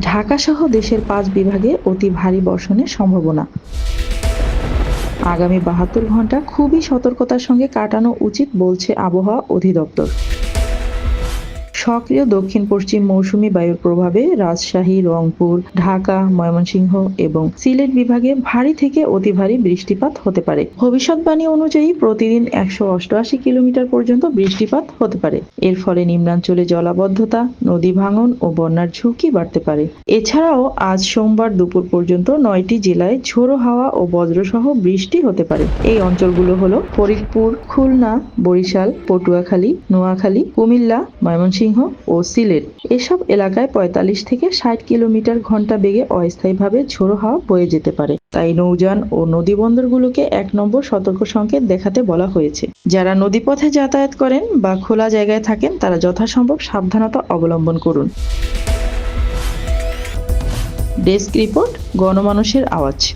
ঢাকাসহ দেশের পাঁচ বিভাগে অতি ভারী বর্ষণের সম্ভাবনা। আগামী বাহাত্তর ঘণ্টা খুবই সতর্কতার সঙ্গে কাটানো উচিত বলছে আবহাওয়া অধিদপ্তর। সক্রিয় দক্ষিণ পশ্চিম মৌসুমী বায়ুর প্রভাবে রাজশাহী, রংপুর, ঢাকা, ময়মনসিংহ এবং সিলেট বিভাগে ভারী থেকে অতি ভারী বৃষ্টিপাত হতে পারে। ভবিষ্যৎবাণী অনুযায়ী প্রতিদিন একশো অষ্টআশি কিলোমিটার পর্যন্ত বৃষ্টিপাত হতে পারে। এর ফলে নিম্নাঞ্চলে জলাবদ্ধতা, নদী ভাঙন ও বন্যার ঝুঁকি বাড়তে পারে। এছাড়াও আজ সোমবার দুপুর পর্যন্ত নয়টি জেলায় ঝোড়ো হাওয়া ও বজ্রসহ বৃষ্টি হতে পারে। এই অঞ্চলগুলো হলো ফরিদপুর, খুলনা, বরিশাল, পটুয়াখালী, নোয়াখালী, কুমিল্লা, ময়মনসিংহ ও সিলেট। এসব এলাকায় পঁয়তাল্লিশ থেকে ষাট কিলোমিটার ঘণ্টা বেগে অস্থায়ীভাবে ঝোড়ো হাওয়া বয়ে যেতে পারে। তাই নৌযান ও নদী বন্দরগুলোকে এক নম্বর সতর্ক সংকেত দেখাতে বলা হয়েছে। যারা নদীপথে যাতায়াত করেন বা খোলা জায়গায় থাকেন, তারা যথাসম্ভব সাবধানতা অবলম্বন করুন। ডেস্ক রিপোর্ট, গণমানুষের আওয়াজ।